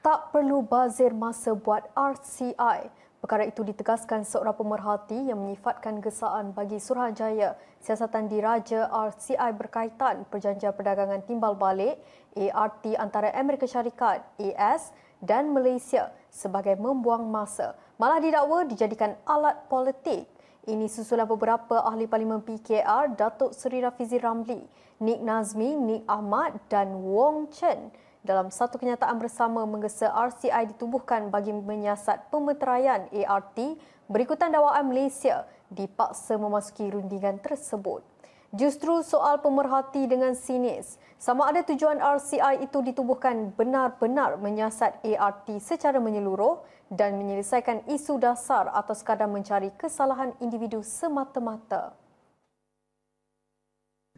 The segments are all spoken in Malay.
Tak perlu bazir masa buat RCI. Perkara itu ditegaskan seorang pemerhati yang menyifatkan gesaan bagi Suruhanjaya siasatan diraja RCI berkaitan perjanjian perdagangan timbal balik ART antara Amerika Syarikat AS dan Malaysia sebagai membuang masa. Malah didakwa dijadikan alat politik. Ini susulan beberapa ahli Parlimen PKR Datuk Seri Rafizi Ramli, Nik Nazmi, Nik Ahmad dan Wong Chen dalam satu kenyataan bersama menggesa RCI ditubuhkan bagi menyiasat pemeteraian ART berikutan dakwaan Malaysia dipaksa memasuki rundingan tersebut. Justru soal pemerhati dengan sinis, sama ada tujuan RCI itu ditubuhkan benar-benar menyiasat ART secara menyeluruh dan menyelesaikan isu dasar atau sekadar mencari kesalahan individu semata-mata.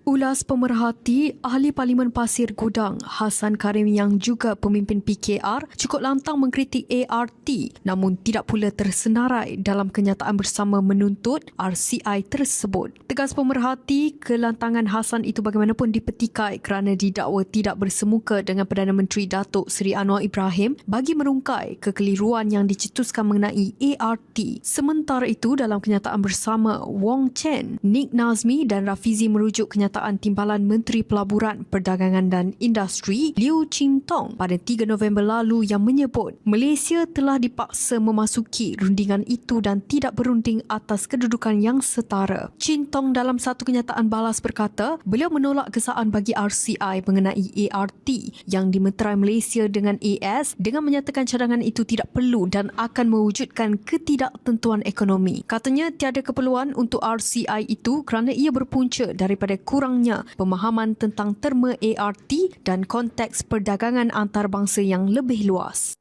Ulas pemerhati Ahli Parlimen Pasir Gudang Hasan Karim yang juga pemimpin PKR cukup lantang mengkritik ART namun tidak pula tersenarai dalam kenyataan bersama menuntut RCI tersebut. Tegas pemerhati kelantangan Hasan itu bagaimanapun dipetikai kerana didakwa tidak bersemuka dengan Perdana Menteri Datuk Seri Anwar Ibrahim bagi merungkai kekeliruan yang dicetuskan mengenai ART. Sementara itu dalam kenyataan bersama Wong Chen, Nick Nazmi dan Rafizi merujuk kenyataan kenyataan Timbalan Menteri Pelaburan, Perdagangan dan Industri Liu Ching Tong pada 3 November lalu yang menyebut Malaysia telah dipaksa memasuki rundingan itu dan tidak berunding atas kedudukan yang setara. Chin Tong dalam satu kenyataan balas berkata, beliau menolak gesaan bagi RCI mengenai ART yang dimeterai Malaysia dengan AS dengan menyatakan cadangan itu tidak perlu dan akan mewujudkan ketidaktentuan ekonomi. Katanya tiada keperluan untuk RCI itu kerana ia berpunca daripada kurang kurangnya pemahaman tentang terma ART dan konteks perdagangan antarabangsa yang lebih luas.